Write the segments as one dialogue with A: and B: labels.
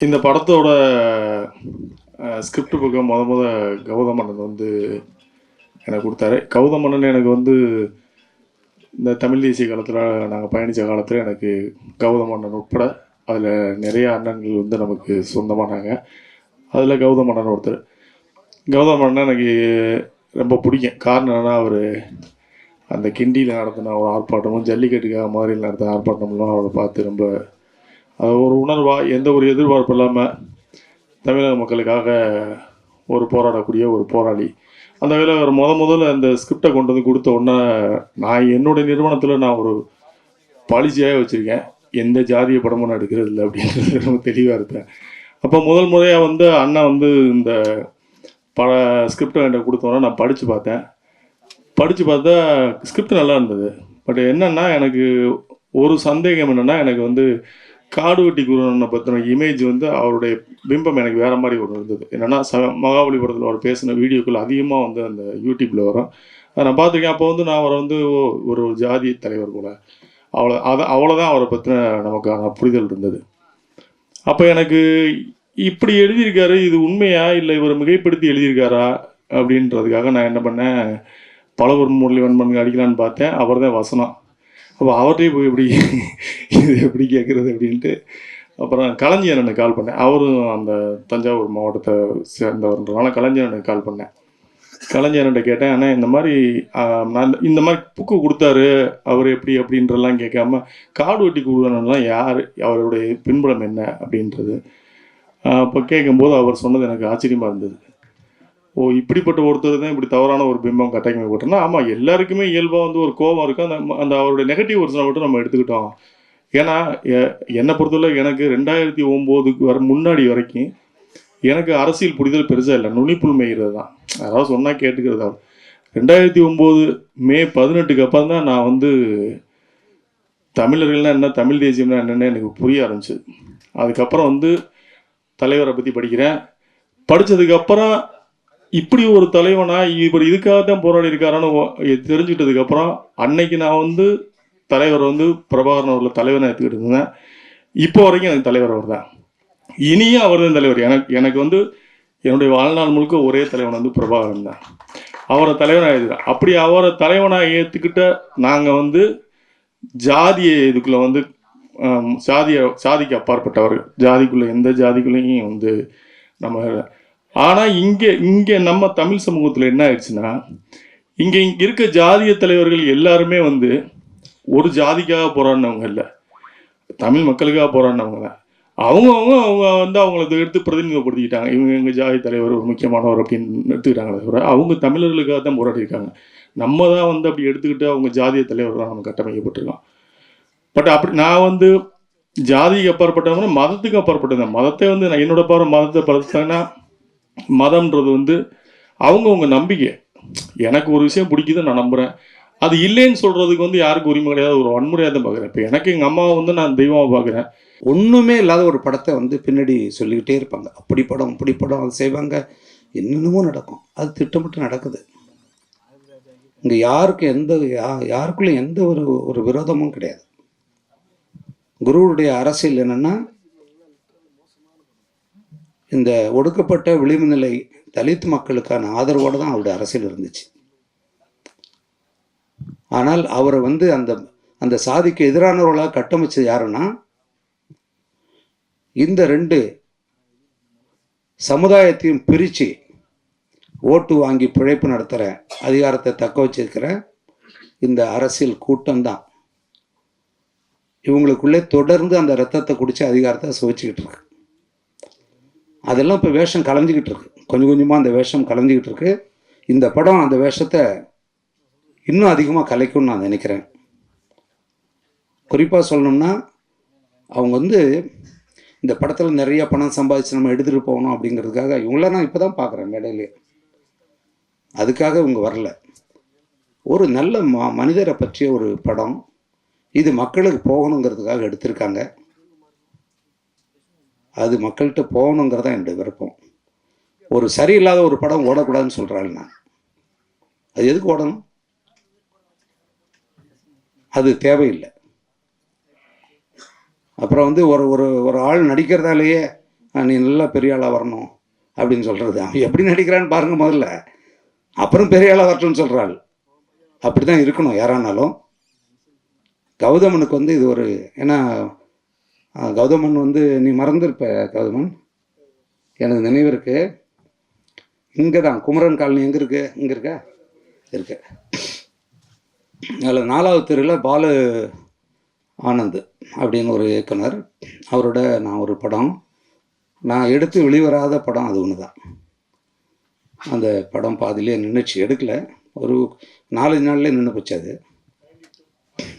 A: இந்த படத்தோட ஸ்கிரிப்ட் புக்கை முத முத கௌதமண்ணன் வந்து எனக்கு கொடுத்தாரு. கௌதமண்ணன் எனக்கு வந்து இந்த தமிழ் தேசிய காலத்தில் நாங்கள் பயணித்த காலத்தில் எனக்கு கௌதமண்ணன் உட்பட அதில் நிறைய அண்ணன்கள் வந்து நமக்கு சொந்தமானாங்க. அதில் கௌதமண்ணன் ஒருத்தர். கௌதமண்ணன் எனக்கு ரொம்ப பிடிக்கும். காரணம் என்னென்னா அவர் அந்த கிண்டியில் நடத்தின ஒரு ஆர்ப்பாட்டமும் ஜல்லிக்கட்டுக்காக மாதிரி நடத்தின ஆர்ப்பாட்டம்லாம் அவரை பார்த்து ரொம்ப ஒரு உணர்வாக எந்த ஒரு எதிர்பார்ப்பு இல்லாமல் தமிழக மக்களுக்காக ஒரு போராடக்கூடிய ஒரு போராளி. அந்த வேலை அவர் முத முதல்ல அந்த ஸ்கிரிப்டை கொண்டு வந்து கொடுத்த உடனே நான் என்னுடைய நிறுவனத்தில் நான் ஒரு பாலிசியாக வச்சுருக்கேன். எந்த ஜாதிய படமும் நான் எடுக்கிறது இல்லை அப்படின்றது ரொம்ப தெளிவாக இருப்பேன். அப்போ முதல் முறையாக வந்து அண்ணன் வந்து இந்த பல ஸ்கிரிப்டை என்கிட்ட கொடுத்தோன்னே நான் படித்து பார்த்தேன். படித்து பார்த்தா ஸ்கிரிப்ட் நல்லா இருந்தது. பட் என்னென்னா எனக்கு ஒரு சந்தேகம் என்னென்னா எனக்கு வந்து காடு வெட்டி குருவனை பற்றின இமேஜ் வந்து அவருடைய பிம்பம் எனக்கு வேறு மாதிரி ஒன்று இருந்தது. என்னென்னா ச மகாபலிபுரத்தில் அவர் பேசின வீடியோக்கள் அதிகமாக வந்து அந்த யூடியூப்பில் வரும். அதை நான் பார்த்துருக்கேன். அப்போ வந்து நான் அவரை வந்து ஒரு ஜாதி தலைவர் போல். அவ்வளோ அதை அவ்வளோதான் அவரை பற்றின நமக்கான புரிதல் இருந்தது. அப்போ எனக்கு இப்படி எழுதியிருக்காரு இது உண்மையா? இல்லை இவர் மிகைப்படுத்தி எழுதியிருக்காரா? அப்படின்றதுக்காக நான் என்ன பண்ணேன் பலவர் முரளி வன்மன் அடிக்கலான்னு பார்த்தேன். அவர் தான் வசனம். அப்போ அவர்கிட்டயே போய் எப்படி இது எப்படி கேட்குறது அப்படின்ட்டு அப்புறம் கலைஞரனுக்கு கால் பண்ணேன். அவரும் அந்த தஞ்சாவூர் மாவட்டத்தை சேர்ந்தவர்ன்றனால கலைஞரனுக்கு கால் பண்ணேன். கலைஞர்கிட்ட கேட்டேன் ஆனால் இந்த மாதிரி நான் இந்த- இந்த மாதிரி புக்கு கொடுத்தாரு அவர் எப்படி அப்படின்றலாம் கேட்காம காடு வெட்டி கொடுக்கணும்லாம் யார் அவருடைய பின்புலம் என்ன அப்படின்றது? அப்போ கேட்கும்போது அவர் சொன்னது எனக்கு ஆச்சரியமாக இருந்தது. ஓ இப்படிப்பட்ட ஒருத்தர் தான் இப்படி தவறான ஒரு பிம்பம் கட்டமைக்கப்பட்டோம்னா ஆமாம் எல்லாருக்குமே இயல்பாக வந்து ஒரு கோபம் இருக்கும் அந்த அந்த அவருடைய நெகட்டிவ் ஒர்ஷனை மட்டும் நம்ம எடுத்துக்கிட்டோம். ஏன்னா எ- என்னை பொறுத்தவரை எனக்கு ரெண்டாயிரத்தி ஒம்போதுக்கு வர முன்னாடி வரைக்கும் எனக்கு அரசியல் புரிதல் பெருசாக இல்லை. நுனிப்புல் மேய்கிறது தான். அதாவது சொன்னால் கேட்டுக்கிறது ரெண்டாயிரத்தி ஒம்பது மே பதினெட்டுக்கு அப்புறம் தான் நான் வந்து தமிழர்கள்னா என்ன தமிழ் தேசியம்னா என்னென்னு எனக்கு புரிய ஆரம்பிச்சது. அதுக்கப்புறம் வந்து தலைவரை பற்றி படிக்கிறேன். படித்ததுக்கப்புறம் இப்படி ஒரு தலைவனா இவர் இதுக்காக தான் போராடி இருக்காரான்னு ஒ- தெரிஞ்சுக்கிட்டதுக்கப்புறம் அன்னைக்கு நான் வந்து தலைவர் வந்து பிரபாகரன் அவர்களை தலைவனை எடுத்துக்கிட்டு இருந்தேன். இப்போ வரைக்கும் எனக்கு தலைவர் அவர் தான் இனியும் அவர் தான் தலைவர். எனக்கு எனக்கு வந்து என்னுடைய வாழ்நாள் முழுக்க ஒரே தலைவன் வந்து பிரபாகரன் தான். அவரை தலைவனாக எழுதுறேன் அப்படி அவரை தலைவனாக ஏற்றுக்கிட்ட நாங்கள் வந்து ஜாதியை இதுக்குள்ள வந்து ஆம், சாதிய சாதிக்கு அப்பாற்பட்டவர்கள். ஜாதிக்குள்ள எந்த ஜாதிக்குள்ளேயும் வந்து நம்ம ஆனால் இங்கே இங்கே நம்ம தமிழ் சமூகத்தில் என்ன ஆயிடுச்சுன்னா இங்கே இங்கே இருக்க ஜாதிய தலைவர்கள் எல்லாருமே வந்து ஒரு ஜாதிக்காக போராடினவங்க இல்லை. தமிழ் மக்களுக்காக போராடினவங்க தான் அவங்கவுங்க அவங்க வந்து அவங்கள எடுத்து பிரதிநிதிப்படுத்திக்கிட்டாங்க இவங்க எங்கள் ஜாதி தலைவர் ஒரு முக்கியமானவர் அப்படின்னு எடுத்துக்கிட்டாங்களே தவிர அவங்க தமிழர்களுக்காக தான் போராடிருக்காங்க நம்ம தான் வந்து அப்படி எடுத்துக்கிட்டு அவங்க ஜாதிய தலைவர் தான் நம்ம கட்டமைக்கப்பட்டிருக்கோம். பட் அப்படி நான் வந்து ஜாதிக்கு அப்பாற்பட்டவங்க மதத்துக்கு அப்பாற்பட்டது மதத்தை வந்து நான் என்னோட பார்வை மதத்தை பார்த்தேன்னா மதம்ன்றது வந்து அவங்கவுங்க நம்பிக்கை. எனக்கு ஒரு விஷயம் பிடிக்குது நான் நம்புகிறேன் அது இல்லைன்னு சொல்கிறதுக்கு வந்து யாருக்கும் உரிமை கிடையாது. ஒரு வன்முறையாக தான் பார்க்குறேன். இப்போ எனக்கு எங்கள் அம்மாவை வந்து நான் தெய்வமாக பார்க்குறேன்.
B: ஒன்றுமே இல்லாத ஒரு படத்தை வந்து பின்னாடி சொல்லிக்கிட்டே இருப்பாங்க. அப்படி படம் இப்படி படம் அது செய்வாங்க. என்னென்னமோ நடக்கும். அது திட்டமிட்டு நடக்குது. இங்கே யாருக்கு எந்த யா யாருக்குள்ளே எந்த ஒரு ஒரு விரோதமும் கிடையாது. குருவுடைய அரசியல் என்னன்னா இந்த ஒடுக்கப்பட்ட விளிம்பு நிலை தலித் மக்களுக்கான ஆதரவோடு தான் அவருடைய அரசியல் இருந்துச்சு. ஆனால் அவரை வந்து அந்த அந்த சாதிக்கு எதிரானவர்களாக கட்டமைச்சது யாருன்னா இந்த ரெண்டு சமுதாயத்தையும் பிரித்து ஓட்டு வாங்கி பிழைப்பு நடத்துகிற அதிகாரத்தை தக்க வச்சிருக்கிற இந்த அரசியல் கூட்டம்தான் இவங்களுக்குள்ளே தொடர்ந்து அந்த ரத்தத்தை குடித்து அதிகாரத்தை சுவைச்சிக்கிட்டு இருக்கு. அதெல்லாம் இப்போ வேஷம் கலைஞ்சிக்கிட்டு இருக்கு. கொஞ்சம் கொஞ்சமாக அந்த வேஷம் கலைஞ்சிக்கிட்டு இருக்கு. இந்த படம் அந்த வேஷத்தை இன்னும் அதிகமாக கலைக்கும்னு நான் நினைக்கிறேன். குறிப்பாக சொல்லணும்னா அவங்க வந்து இந்த படத்தில் நிறைய பணம் சம்பாதிச்சு நம்ம எடுத்துகிட்டு போகணும் அப்படிங்கிறதுக்காக இவங்கள நான் இப்போ தான் பார்க்குறேன் மேடையிலே. அதுக்காக இவங்க வரல. ஒரு நல்ல ம மனிதரை பற்றிய ஒரு படம் இது மக்களுக்கு போகணுங்கிறதுக்காக எடுத்திருக்காங்க. அது மக்கள்கிட்ட போகணுங்கிறது தான் என்னுடைய விருப்பம். ஒரு சரியில்லாத ஒரு படம் ஓடக்கூடாதுன்னு சொல்கிறாள் நான். அது எதுக்கு ஓடணும்? அது தேவையில்லை. அப்புறம் வந்து ஒரு ஒரு ஒரு ஆள் நடிக்கிறதாலேயே நீ நல்லா பெரிய ஆளாக வரணும் அப்படின்னு சொல்கிறது அவன் எப்படி நடிக்கிறான்னு பாருங்கள் முதல்ல. அப்புறம் பெரிய ஆளாக வரட்டும்னு சொல்கிறாள் அப்படி தான் இருக்கணும் யாரானாலும். கௌதமனுக்கு வந்து இது ஒரு ஏன்னா கௌதமன் வந்து நீ மறந்துருப்ப கௌதமன். எனக்கு நினைவு இருக்கு. இங்கே தான் குமரன் காலனி எங்கே இருக்கு? இங்கே இருக்க? இருக்கு. அதில் நாலாவது தெருவில் பாலு ஆனந்த் அப்படின்னு ஒரு இயக்குனர். அவரோட நான் ஒரு படம். நான் எடுத்து வெளிவராத படம் அது ஒன்று தான் அந்த படம் பாதியிலே நின்றுச்சு எடுக்கல. ஒரு நாலஞ்சு நாள்லேயே நின்று போச்சு அது.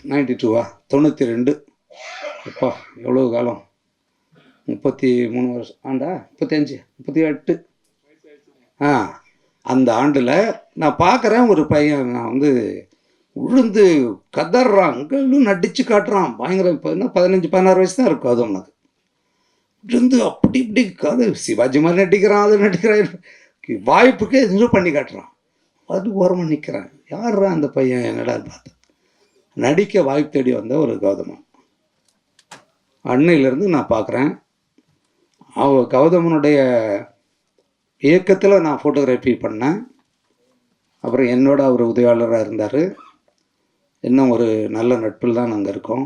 B: நைன்டி டூவா தொண்ணூற்றி ரெண்டு. அப்பா எவ்வளோ காலம்? முப்பத்தி மூணு வருஷம். ஆண்டா முப்பத்தஞ்சு முப்பத்தி எட்டு. ஆ அந்த ஆண்டில் நான் பார்க்குறேன் ஒரு பையன் நான் வந்து உழுந்து கதறான் அங்கெல்லாம் நடிச்சு காட்டுறான். பயங்கர இப்போ என்ன பதினஞ்சு பதினாறு வயசு தான் இருக்கும் அது உனக்கு. இருந்து அப்படி இப்படி கதை சிவாஜி மாதிரி நடிக்கிறான் அது நடிக்கிறான். வாய்ப்புக்கே எதுவும் பண்ணி காட்டுறான். அது ஓரமாக நிற்கிறான் யார்ரா அந்த பையன் என்னடா பார்த்தேன் நடிக்க வாய்ப்பு தேடி வந்த ஒரு கௌதமன். அன்னையிலேருந்து நான் பார்க்குறேன். அவ கௌதமனுடைய இயக்கத்தில் நான் ஃபோட்டோகிராஃபி பண்ணேன். அப்புறம் என்னோட அவர் உதவியாளராக இருந்தார். இன்னும் ஒரு நல்ல நட்பில் தான் நாங்கள் இருக்கோம்.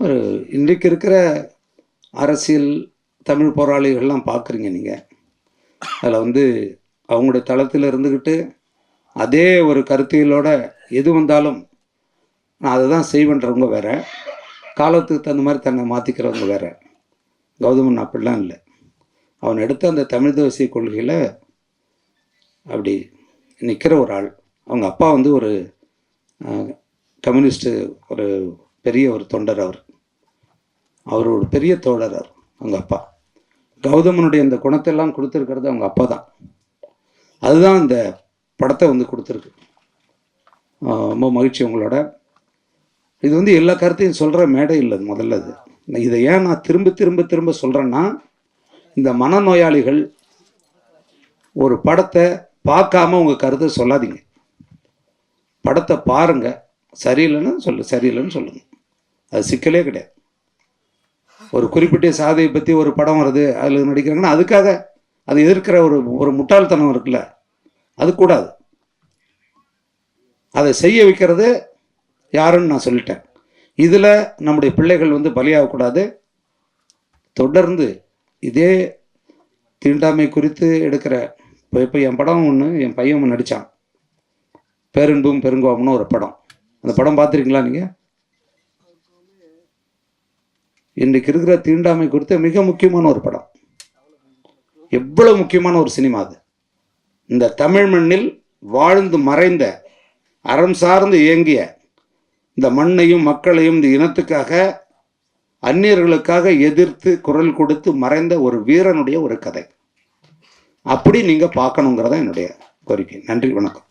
B: ஒரு இன்றைக்கு இருக்கிற அரசியல் தமிழ் போராளிகள்லாம் பார்க்குறீங்க நீங்கள் அதில் வந்து அவங்களுடைய தளத்தில் இருந்துக்கிட்டு அதே ஒரு கருத்தியலோட எது வந்தாலும் நான் அதை தான் செய்வேன்றவங்க வேற. காலத்துக்கு தகுந்த மாதிரி தன்னை மாற்றிக்கிறவங்க வேற. கௌதமன் அப்படிலாம் இல்லை. அவன் எடுத்த அந்த தமிழ் தேசிய கொள்கையில் அப்படி நிற்கிற ஒரு ஆள். அவங்க அப்பா வந்து ஒரு கம்யூனிஸ்ட்டு ஒரு பெரிய ஒரு தொண்டர் அவர். அவர் ஒரு பெரிய தோழர் அவர் அவங்க அப்பா. கௌதமனுடைய இந்த குணத்தெல்லாம் கொடுத்துருக்கிறது அவங்க அப்பா தான். அதுதான் இந்த படத்தை வந்து கொடுத்துருக்கு. ரொம்ப மகிழ்ச்சி உங்களோட. இது வந்து எல்லா கருத்தையும் சொல்கிற மேடை இல்லை முதல்ல இது நான் இதை ஏன் நான் திரும்ப திரும்ப திரும்ப சொல்கிறேன்னா இந்த மனநோயாளிகள் ஒரு படத்தை பார்க்காம உங்கள் கருத்தை சொல்லாதீங்க. படத்தை பாருங்க. சரியில்லைன்னு சொல்லு சரியில்லைன்னு சொல்லுங்க. அது சிக்கலே கிடையாது. ஒரு குறிப்பிட்ட சாதியை பற்றி ஒரு படம் வருது அதில் நடிக்கிறாங்கன்னா அதுக்காக அது எதிர்க்கிற ஒரு ஒரு முட்டாள்தனம் இருக்குல்ல அது கூடாது. அதை செய்ய வைக்கிறது யாருன்னு நான் சொல்லிட்டேன். இதில் நம்முடைய பிள்ளைகள் வந்து பலியாகக்கூடாது. தொடர்ந்து இதே தீண்டாமை குறித்து எடுக்கிற இப்போ இப்போ என் படம் ஒன்று என் பையன் ஒன்று நடித்தான் பேரன்பும் பெருங்கோபம்னு ஒரு படம். அந்த படம் பார்த்துருக்கீங்களா நீங்கள் இன்றைக்கு இருக்கிற தீண்டாமை குறித்த மிக முக்கியமான ஒரு படம். எவ்வளவு முக்கியமான ஒரு சினிமா அது. இந்த தமிழ் மண்ணில் வாழ்ந்து மறைந்த அறம் சார்ந்து இயங்கிய இந்த மண்ணையும் மக்களையும் இந்த இனத்துக்காக அந்நியர்களுக்காக எதிர்த்து குரல் கொடுத்து மறைந்த ஒரு வீரனுடைய ஒரு கதை. அப்படி நீங்கள் பார்க்கணுங்கிறதான் என்னுடைய கோரிக்கை. நன்றி வணக்கம்.